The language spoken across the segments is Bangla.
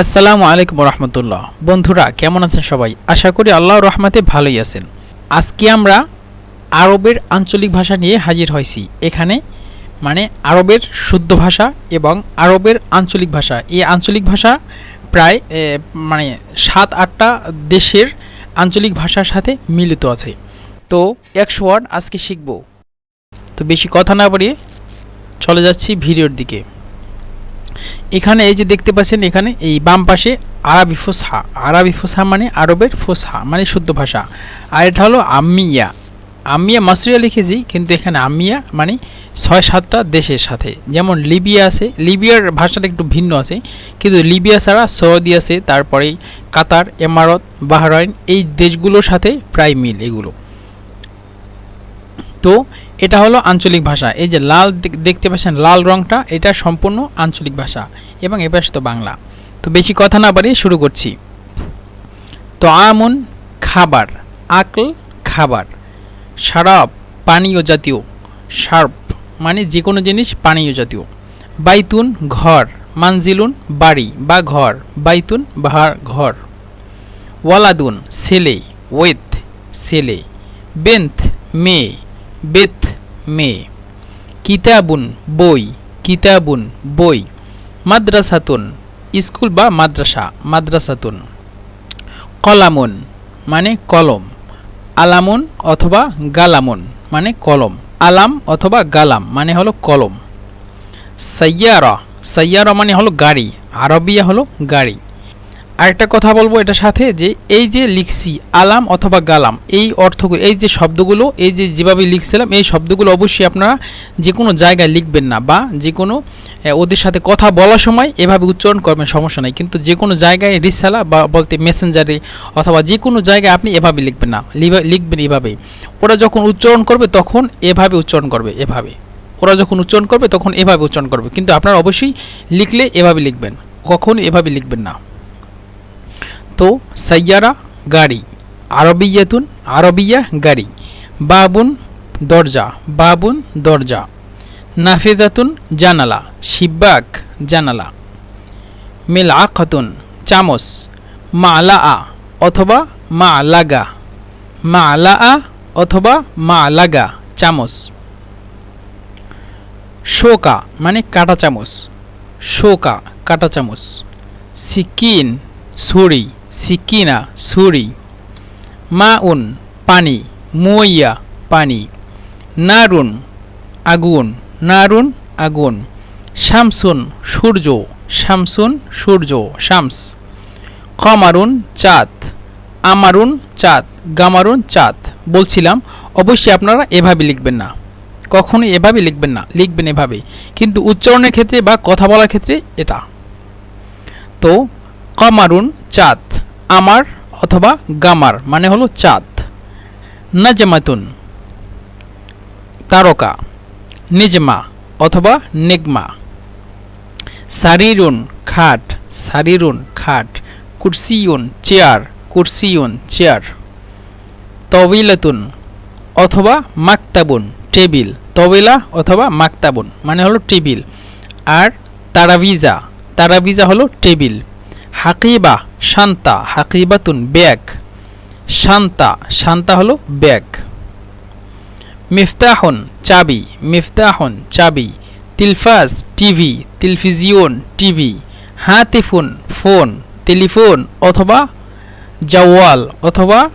আসসালামু আলাইকুম রহমতুল্লাহ বন্ধুরা, কেমন আছেন সবাই? আশা করি আল্লাহর রহমাতে ভালোই আছেন। আজকে আমরা আরবের আঞ্চলিক ভাষা নিয়ে হাজির হয়েছি। এখানে মানে আরবের শুদ্ধ ভাষা এবং আরবের আঞ্চলিক ভাষা। এই আঞ্চলিক ভাষা প্রায় মানে সাত, আটটা দেশের আঞ্চলিক ভাষার সাথে মিলিত আছে। তো একশো ওয়ার্ড আজকে শিখব। তো বেশি কথা না বাড়িয়ে চলে যাচ্ছি ভিডিওর দিকে। এখানে এই যে দেখতে পাচ্ছেন এখানে এই বাম পাশে আরবি ফুসহা। আরবি ফুসহা মানে আরবের ফুসহা মানে শুদ্ধ ভাষা। আর এটা হলো আম্মিয়া আম্মিয়া মাসরিয়া লিখেছি, কিন্তু এখানে আম্মিয়া মানে ছয় সাতটা দেশের সাথে। যেমন লিবিয়া আছে, লিবিয়ার ভাষাটা একটু ভিন্ন আছে, কিন্তু লিবিয়া ছাড়া সৌদি আছে, তারপরে কাতার, এমারত, বাহরাইন, এই দেশগুলোর সাথে প্রায় মিল এগুলো। তো এটা হলো আঞ্চলিক ভাষা। এই যে লাল দেখতে পাচ্ছেন লাল রংটা, এটা সম্পূর্ণ আঞ্চলিক ভাষা এবং এবার তো বাংলা। তো বেশি কথা না বাড়িয়ে শুরু করছি। তো আমন খাবার, আকল খাবার, সারাপ পানীয় জাতীয়, সার্প মানে যে কোনো জিনিস পানীয় জাতীয়। বাইতুন ঘর, মানজিলুন বাড়ি বা ঘর, বাইতুন বাহার ঘর। ওয়ালাদুন ছেলে ওয়েথ ছেলে। বেন্থ মেয়ে বেথ মেয়ে। কিতাবুন বই কিতাবুন বই। মাদ্রাসাতুন, স্কুল বা মাদ্রাসা, মাদ্রাসাতুন। কলামুন মানে কলম। আলামুন অথবা গালামুন মানে কলম। আলাম অথবা গালাম মানে হলো কলম। সাইয়ারা সাইয়ারা মানে হলো গাড়ি। আরবিয়া হলো গাড়ি। আরেকটা কথা বলব এটার সাথে যে এই যে লিখছি আলাম অথবা গালাম, এই অর্থগুলো এই যে শব্দগুলো, এই যে যেভাবে লিখছিলাম, এই শব্দগুলো অবশ্যই আপনারা যে কোনো জায়গায় লিখবেন না বা যে কোনো ওদের সাথে কথা বলার সময় এভাবে উচ্চারণ করবেন, সমস্যা নাই। কিন্তু যে কোনো জায়গায় রিসালা বা বলতে মেসেঞ্জারে অথবা যে কোনো জায়গায় আপনি এভাবে লিখবেন না লিখবেন এভাবে। ওরা যখন উচ্চারণ করবে তখন এভাবে উচ্চারণ করবে, এভাবে। ওরা যখন উচ্চারণ করবে তখন এভাবে উচ্চারণ করবে। কিন্তু আপনারা অবশ্যই লিখলে এভাবে লিখবেন, কখন এভাবে লিখবেন না। তো সাইয়ারা গাড়ি। আরবিয়াতুন আরবিয়া গাড়ি। বাবুন দরজা বাবুন দরজা। নাফিদাতুন জানালা, শিব্বাক জানালা। মিল আখাতুন চামচ মা আ অথবা মা লাগা মা আ অথবা মা লাগা চামচ। শোকা মানে কাটা চামচ। শোকা, কাটা চামচ। সিকিন, ছুরি। সিকিনা, ছুরি। মাউন, পানি। মুইয়া পানি। নারুন, আগুন। নারুন, আগুন। শামসুন, সূর্য। শামসুন, সূর্য। শামস। কমারুন, চাঁদ। আমারুন, চাঁদ। গামারুন, চাঁদ। বলছিলাম, অবশ্যই আপনারা এভাবে লিখবেন না। কখনো এভাবে লিখবেন না। লিখবেন এভাবে। কিন্তু উচ্চারণের ক্ষেত্রে বা কথা বলার ক্ষেত্রে এটা। তো, কমারুন, চাঁদ। আমার অথবা গামার মানে হলো চাঁদ। নাজমাতুন, তারকা, নিজমা অথবা নেগমা। সারিরুন, খাট সারিরুন, খাট। কুরসিউন, চেয়ার কুরসিউন, চেয়ার। তবিলাতুন, অথবা মাকতাবুন, টেবিল, তবেলা অথবা মাকতাবুন মানে হলো টেবিল। আর তারাভিজা তারাভিজা হলো টেবিল। হাকিবা শান্তা, হাকিবাতুন, ব্যাগ। শান্তা শান্তা হলো ব্যাগ। মিফতাহন, চাবি। মিফতাহন, চাবি। তিলফাজ, টিভি। তিলফিজিয়ন টিভি। হাতিফুন, ফোন। টেলিফোন অথবা জাওয়াল অথবা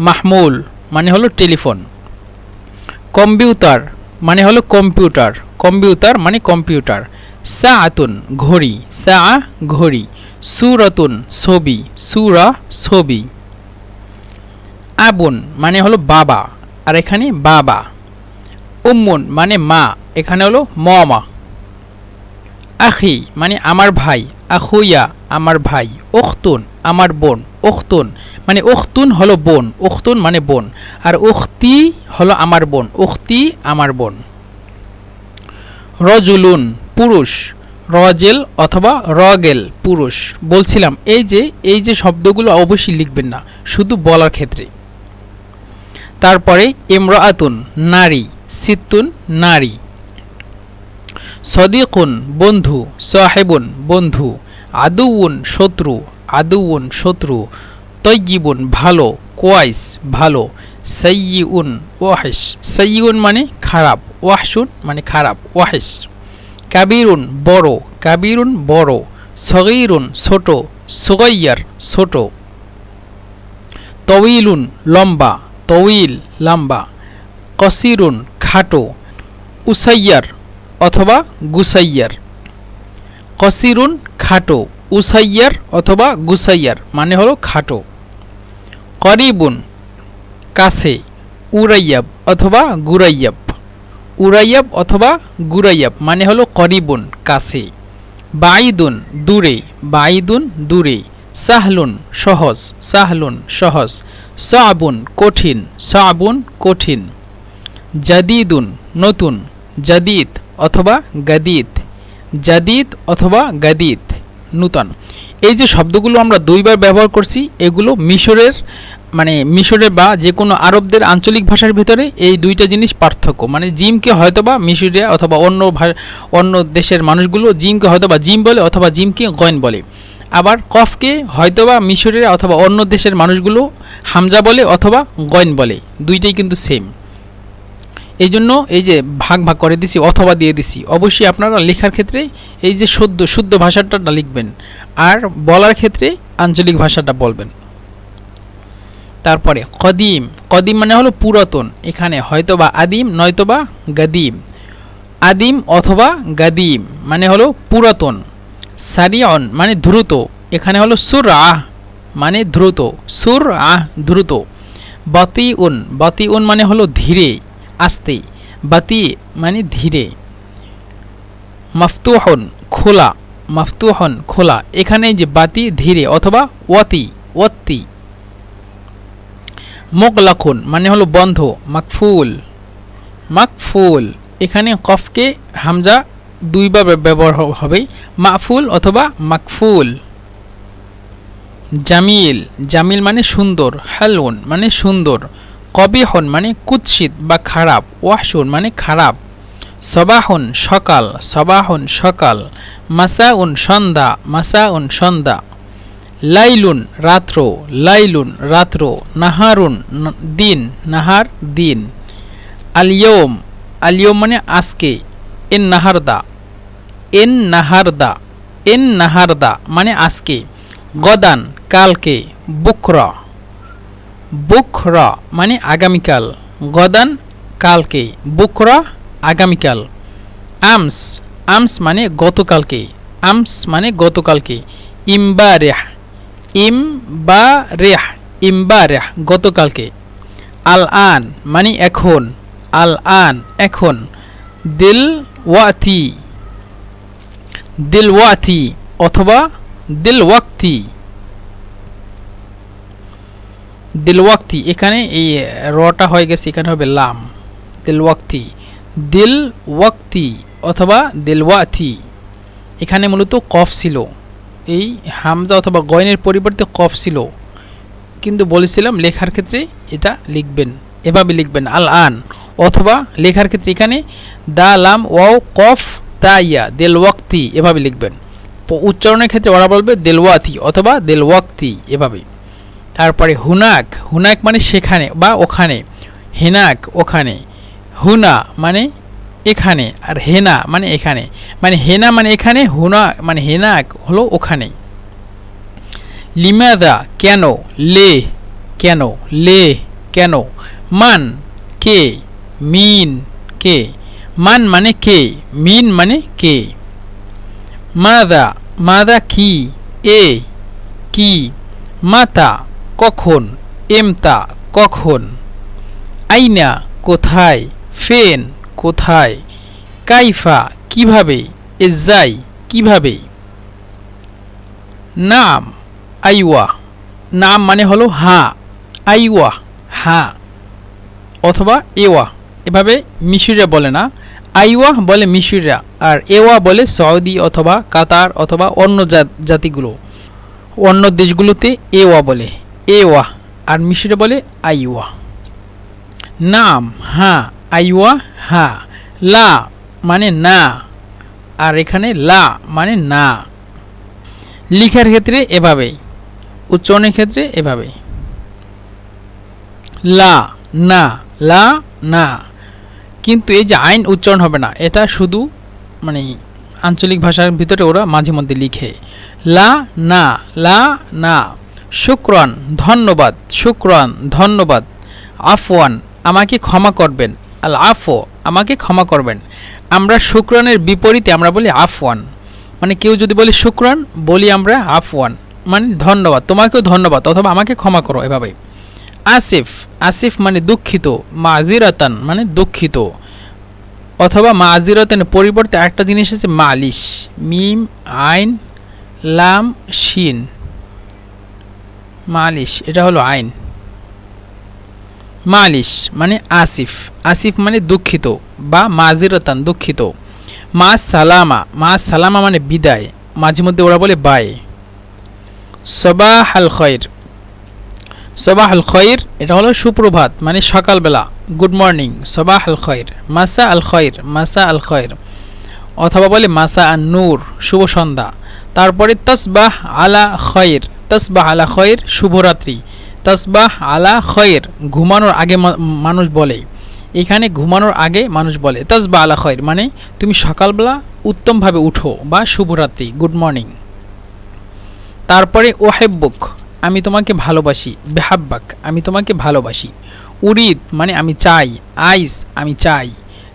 মাহমুল মানে হলো টেলিফোন। কম্পিউটার মানে হলো কম্পিউটার। কম্পিউটার মানে কম্পিউটার। সাআতুন, ঘড়ি। সা ঘড়ি। সুরতুন ছবি, সুরা ছবি। আবুন মানে হলো বাবা, আর এখানে বাবা। উম্মুন মানে মা, এখানে হলো মমা। আখি মানে আমার ভাই আখুইয়া আমার ভাই, উখতুন আমার বোন, উখতুন মানে উখতুন হলো বোন, উখতুন মানে বোন, আর উখতি হলো আমার বোন, উখতি আমার বোন। রজুলুন, পুরুষ রজেল অথবা রগেল, পুরুষ। বলছিলাম, এই যে এই যে শব্দগুলো অবশ্যই লিখবেন না, শুধু বলার ক্ষেত্রে। তারপরে, ইমরাআতুন, নারী, সিত্তুন, নারী। সদিকুন, বন্ধু, সাহেবুন, বন্ধু। আদুউন, শত্রু আদুউন, শত্রু। তৈগিবুন ভালো, কোয়াইস, ভালো। সৈয়ুন ওয়াহিস সৈয়ুন মানে খারাপ ওয়াহসুন মানে খারাপ ওয়াহিস কাবিরুন বড় কাবিরুন বড়, সগিরুন ছোট সগৈয়ার ছোট। তউইলুন লম্বা তউইল লম্বা। কসিরুন খাটো, উসাইয়ার অথবা গুসাইয়ার। কসিরুন খাটো, উসাইয়ার অথবা গুসাইয়ার মানে হলো খাটো। করিবুন কাছে, উরাইয়াব অথবা গুরাইয়াব। উরাইয়াব অথবা গুরাইয়াব মানে হলো করিবুন কাছে বাইদুন দূরে। বাইদুন দূরে। সাহলুন, সহজ। সাহলুন, সহজ। সাবুন, কঠিন। সাবুন, কঠিন। জাদিদুন, নতুন। জাদিদ অথবা গাদিদ। জাদিদ অথবা গাদিদ, নূতন। এই যে শব্দগুলো আমরা দুইবার ব্যবহার করছি, এগুলো মিশরের মানে মিশরের বা যে কোনো আরবদের আঞ্চলিক ভাষার ভিতরে এই দুইটা জিনিস পার্থক্য। মানে জিমকে হয়তোবা মিশরিয়া অথবা অন্য অন্য দেশের মানুষগুলো জিমকে হয়তোবা জিম বলে অথবা জিমকে গয়েন বলে। আবার কফকে হয়তোবা মিশরের অথবা অন্য দেশের মানুষগুলো হামজা বলে অথবা গয়েন বলে। দুইটাই কিন্তু সেম এই জন্য এই যে ভাগ ভাগ করে দিছি, অথবা দিয়ে দিছি, অবশ্যই আপনারা লেখার ক্ষেত্রে এই যে শুদ্ধ শুদ্ধ ভাষাটা লিখবেন। আর বলার ক্ষেত্রে আঞ্চলিক ভাষাটা বলবেন। তারপরে কদিম। কদিম মানে হলো পুরাতন। এখানে হয়তোবা আদিম, নয়তোবা গাদিম। আদিম অথবা গাদিম মানে হলো পুরাতন। সারিয়ন মানে দ্রুত। এখানে হলো সুর আহ মানে দ্রুত। সুর আহ দ্রুত। বাতি উন বাতি উন মানে হলো ধীরে, আস্তে। বাতি মানে ধীরে। মাফতুহন, খোলা। মাফতুহন, খোলা। এখানে যে বাতি, ধীরে অথবা ওয়াতি। ওয়াত্তি মোগলাখুন মানে হলো বন্ধ, মাকফুল। মাকফুল, এখানে কফকে হামজা দুইবার ব্যবহার হবে, মাফুল অথবা মাকফুল। জামিল জামিল মানে সুন্দর হালুন মানে সুন্দর, কবিহন মানে কুৎসিত বা খারাপ ওয়াহসুন মানে খারাপ। সবাহন সকাল সবাহন সকাল, মাসাউন সন্ধ্যা মাসাউন সন্ধ্যা। লাইলুন রাত্র লাইলুন রাত্র, নাহারুন দিন, নাহার দিন। আলিয়ম আলিয়ম মানে আজকে, এন নাহারদা। এন নাহারদা এন নাহারদা মানে আজকে। গদান, কালকে বুকরা বুকরা মানে আগামীকাল। গদান, কালকে বুকরা আগামীকাল। আমস আমস মানে গতকালকে। আমস মানে গতকালকে। ইম্বারেহ ইম বা রেহ ইম্বা রেহ গতকালকে। আল আন মানে এখন আল আন এখন। দিল ওয়াতি দিল ওয়াতি অথবা দিল ওয়াক্তি দিল ওয়াক্তি এখানে এই রটা হয়ে গেছে, এখানে হবে লাম। দিল ওয়াক্তি দিল ওয়াক্তি অথবা দিল ওয়াতি এখানে মূলত কফ ছিল। এই হামজা অথবা গয়নের পরিবর্তে কফ ছিল। কিন্তু বলেছিলাম লেখার ক্ষেত্রে এটা লিখবেন, এভাবে লিখবেন আল আন অথবা লেখার ক্ষেত্রে এখানে দা, লাম, ওয়াও, কফ, তা, ইয়া, দেল, ওয়াক্তি, এভাবে লিখবেন। উচ্চারণের ক্ষেত্রে ওরা বলবে দেলওয়াতি অথবা দেল দেলওয়াক্তি এভাবে। তারপরে হুনাক হুনাক মানে সেখানে বা ওখানে, হেনাক, ওখানে। হুনা মানে এখানে, আর হেনা মানে এখানে। মানে হেনা মানে এখানে, হুনা মানে হেনাক হলো ওখানে। লিমাদা কেন? লে কেন? লে কেন? মান কে? মিন কে? মান মানে কে? মিন মানে কে? মাদা মাদা কি? এ কি? মাতা কখন? এমতা কখন? আইনা কোথায়? ফেন কোথায়? কাইফা, কীভাবে? এজাই কীভাবে? নাম, আইওয়া। নাম মানে হলো হা, আইওয়া, হা। অথবা এওয়া, এভাবে মিশরিয়া বলে না। আইওয়া বলে মিশরিয়া আর এওয়া বলে সৌদি অথবা কাতার অথবা অন্য জাতিগুলো। অন্য দেশগুলোতে এওয়া বলে, এওয়া, আর মিশরিয়া বলে আইওয়া। নাম, হা আইওয়া, হা। লা মানে না। আর এখানে লা মানে না। লিখার ক্ষেত্রে এভাবে। উচ্চারণের ক্ষেত্রে এভাবে। লা না লা না। কিন্তু এই যে আইন উচ্চারণ হবে না, এটা শুধু মানে আঞ্চলিক ভাষার ভিতরে ওরা মাঝে মধ্যে লিখে। লা না লা না। শুক্রান, ধন্যবাদ। শুক্রান, ধন্যবাদ। আফওয়ান, আমাকে ক্ষমা করবেন। আল আফো, আমাকে ক্ষমা করবেন। আমরা শুক্রানের বিপরীতে আমরা বলি আফওয়ান। মানে কেউ যদি বলি শুক্রান বলি আমরা আফওয়ান। মানে ধন্যবাদ, তোমাকেও ধন্যবাদ, অথবা আমাকে ক্ষমা করো এভাবে আসিফ আসিফ মানে দুঃখিত মাজিরাতান মানে দুঃখিত। অথবা মাজিরাতানের পরিবর্তে একটা জিনিস আছে, মালিশ। মিম, আইন, লাম, শিন। মালিশ, এটা হলো আইন। মালিশ মানে আসিফ। আসিফ মানে দুঃখিত বা মাজিরতান, দুঃখিত। মা সালামা মা সালামা মানে বিদায়। মাঝে মধ্যে ওরা বলে বাই। সবাহ খৈর। সবাহ খৈর, এটা হলো সুপ্রভাত মানে সকালবেলা, গুড মর্নিং সবাহ আল খৈর। মাসা আল খৈর, মাসা আল খৈর। অথবা বলে মাসা আন নূর, শুভ সন্ধ্যা। তারপরে তসবাহ আলা খৈর, তসবাহ আলা খৈর, শুভরাত্রি। তসবাহ আলা খয়ের ঘুমানোর আগে মানুষ বলে। এখানে ঘুমানোর আগে মানুষ বলে তসবাহ আলা খয়ের মানে তুমি সকালবেলা উত্তমভাবে উঠো বা শুভরাত্রি, গুড মর্নিং তারপরে, ওহেব্বুক আমি তোমাকে ভালোবাসি, বেহাব্বাক আমি তোমাকে ভালোবাসি। উরিদ মানে আমি চাই, আইস আমি চাই।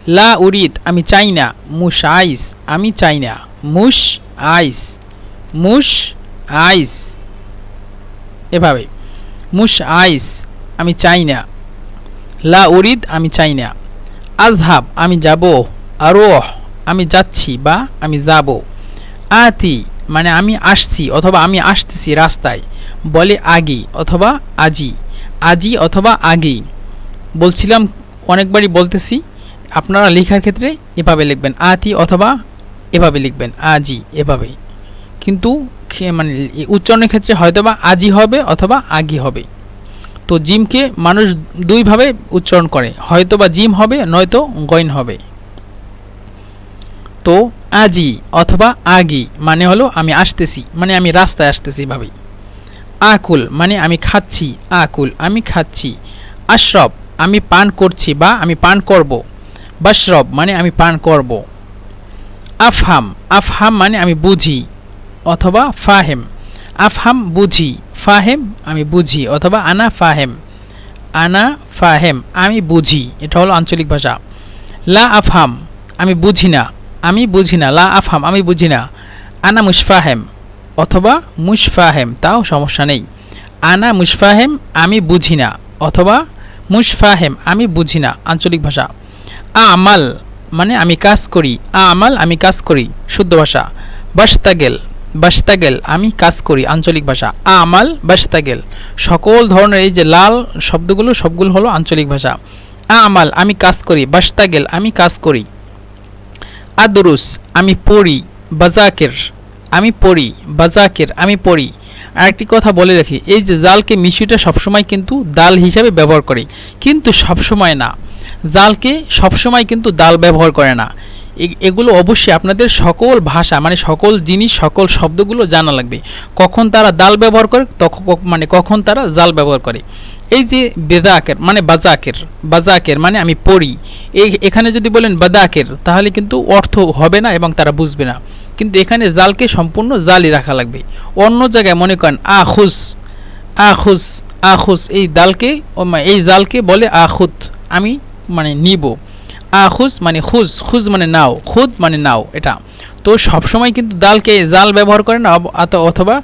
লা উরিদ আমি চাই না, মুশ আইস আমি চাই না, মুশ আইস মুশ আইস এভাবে। মুশ আইস আমি চাই না লা উরিদ, আমি চাই না। আজহাব আমি যাব। আরোহ, আমি যাচ্ছি বা আমি যাব। আতি মানে আমি আসছি অথবা আমি আসতেছি রাস্তায়। বলে আগি অথবা আজি। আজি অথবা আগি। বলছিলাম, অনেকবারই বলতেছি, আপনারা লেখার ক্ষেত্রে এভাবে লিখবেন। আতি অথবা এভাবে লিখবেন। আজি, এভাবে। কিন্তু মানে উচ্চারণের ক্ষেত্রে হয়তোবা আজি হবে অথবা আগি হবে। তো জিমকে মানুষ দুইভাবে উচ্চারণ করে। হয়তোবা জিম হবে, নয়তো গইন হবে। তো আজি অথবা আগি মানে হলো আমি আসতেছি মানে আমি রাস্তায় আসতেছি ভাবেই আকুল মানে আমি খাচ্ছি, আকুল আমি খাচ্ছি। আশরব আমি পান করছি বা আমি পান করব। বাশরব মানে আমি পান করব। আফহাম আফহাম মানে আমি বুঝি। অথবা ফাহেম, আফহাম বুঝি। ফাহেম, আমি বুঝি, অথবা আনা ফাহেম। আনা ফাহেম, আমি বুঝি, এটা হলো আঞ্চলিক ভাষা। লা আফহাম, আমি বুঝি না, আমি বুঝি না, লা আফহাম, আমি বুঝি না। আনা মুশফাহেম, অথবা মুশফাহেম, তাও সমস্যা নেই। আনা মুশফাহেম, আমি বুঝি না, অথবা মুশফাহেম, আমি বুঝি না, আঞ্চলিক ভাষা। আ আমাল মানে আমি কাজ করি। আ আমাল, আমি কাজ করি, শুদ্ধ ভাষা। বাস্তাগেল বাস্তাগেল, আমি কাজ করি, আঞ্চলিক ভাষা। আমাল, বাস্তাগেল। সকল ধরনের এই যে লাল শব্দগুলো, সবগুলো হলো আঞ্চলিক ভাষা। আমাল, আমি কাজ করি। বাস্তাগেল, আমি কাজ করি। আদরুস, আমি পড়ি। বাজাকের, আমি পড়ি। বাজাকের, আমি পড়ি। আরেকটি কথা বলে রাখি, এই যে জালকে মিশুটা সবসময় কিন্তু দাল হিসাবে ব্যবহার করে। কিন্তু সবসময় না। জালকে সবসময় কিন্তু দাল ব্যবহার করে না। এগুলো অবশ্যই আপনাদের সকল ভাষা মানে সকল জিনিস, সকল শব্দগুলো জানা লাগবে। কখন তারা দাল ব্যবহার করে তখন মানে কখন তারা জাল ব্যবহার করে। এই যে বেদাকের মানে বাজাকের বাজাকের মানে আমি পড়ি। এই এখানে যদি বলেন বাদাকের, তাহলে কিন্তু অর্থ হবে না এবং তারা বুঝবে না। কিন্তু এখানে জালকে সম্পূর্ণ জালই রাখা লাগবে। অন্য জায়গায় মনে করেন আখুস আখুস আখুস, এই দালকে এই জালকে বলে আখুত। আমি মানে নিব। আখুজ মানে খুজ খুজ মানে নাও, খুদ মানে নাও, এটা। তো সবসময় কিন্তু দালকে জাল ব্যবহার করে না অথবা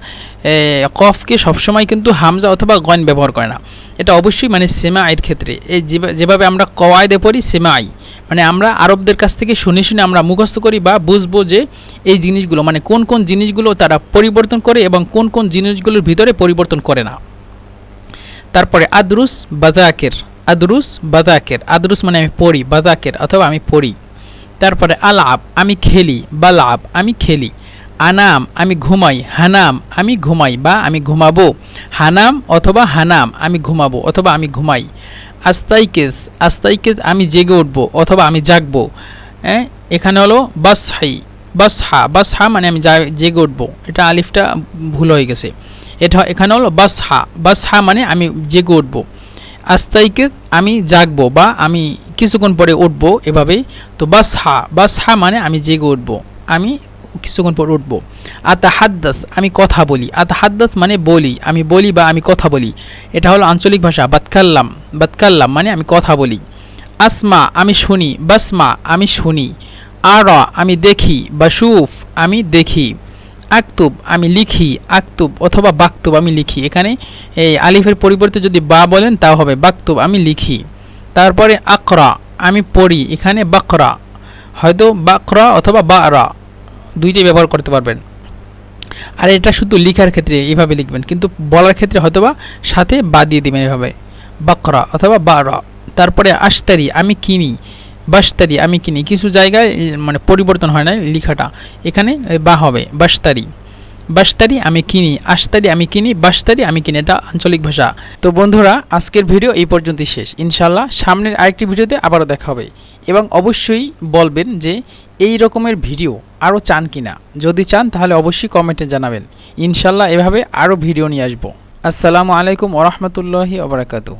কফকে সবসময় কিন্তু হামজা অথবা গন ব্যবহার করে না। এটা অবশ্যই মানে সেমা আইয়ের ক্ষেত্রে। এই যেভাবে আমরা কওয়ায়দে পড়ি সেমা আই মানে আমরা আরবদের কাছ থেকে শুনে শুনে আমরা মুখস্থ করি বা বুঝব যে এই জিনিসগুলো মানে কোন কোন জিনিসগুলো তারা পরিবর্তন করে এবং কোন কোন জিনিসগুলোর ভিতরে পরিবর্তন করে না। তারপরে আদরুস বাজাকের। আদরুস বাজাকের আদরুস মানে আমি পড়ি বাজাকের অথবা আমি পড়ি। তারপরে আলাব, আমি খেলি, বালাব, আমি খেলি। আনাম, আমি ঘুমাই, হানাম, আমি ঘুমাই বা আমি ঘুমাবো। হানাম অথবা হানাম, আমি ঘুমাবো অথবা আমি ঘুমাই। আস্তাইকেজ আস্তাইকেজ, আমি জেগে উঠবো অথবা আমি জাগবো। হ্যাঁ এখানে হলো বাসহাই, বাসহা বাসহা মানে আমি জেগে উঠবো। এটা আলিফটা ভুল হয়ে গেছে। এটা, এখানে হলো বাসহা বাসহা মানে আমি জেগে উঠবো। আস্তাইকে আমি জাগবো বা আমি কিছুক্ষণ পরে উঠবো এভাবেই। তো বাসহা বাসহা মানে আমি জেগে উঠবো। আমি কিছুক্ষণ পর উঠবো। আতা হাদ্দাস আমি কথা বলি। আতা হাদ্দাস মানে বলি। আমি বলি বা আমি কথা বলি। এটা হলো আঞ্চলিক ভাষা, বাতকাল্লাম। বাতকাল্লাম মানে আমি কথা বলি। আসমা, আমি শুনি। বাসমা, আমি শুনি। আর, আমি দেখি। বাসুফ, আমি দেখি। আক্তুব, আমি লিখি, আক্তুব অথবা বাক্তুব আমি লিখি। এখানে এই আলিফের পরিবর্তে যদি বা বলেন তা হবে বাক্তুব, আমি লিখি। তারপরে আকরা, আমি পড়ি, এখানে বাকরা। হয়তো বাকরা অথবা বারা, দুইটাই ব্যবহার করতে পারবেন। আর এটা শুধু লিখার ক্ষেত্রে এভাবে লিখবেন, কিন্তু বলার ক্ষেত্রে হয়তোবা সাথে বা দিয়ে দিবেন এভাবে। বাকরা অথবা বারা। তারপরে আস্তারি আমি কিনি। বাস্তারি, আমি কিনি। কিছু জায়গায় মানে পরিবর্তন হয় না লিখাটা। এখানে বা হবে, বাস্তারি। বাস্তারি আমি কিনি আস্তারি আমি কিনি, বাস্তারি আমি কিনি, এটা আঞ্চলিক ভাষা। তো বন্ধুরা, আজকের ভিডিও এই পর্যন্তই শেষ। ইনশাল্লাহ সামনের আরেকটি ভিডিওতে আবারও দেখা হবে। এবং অবশ্যই বলবেন যে, এই রকমের ভিডিও আরও চান কিনা? যদি চান, তাহলে অবশ্যই কমেন্টে জানাবেন। ইনশাল্লাহ এভাবে আরও ভিডিও নিয়ে আসব। আসসালামু আলাইকুম ওরহমতুল্লাহি ওবরাকাতু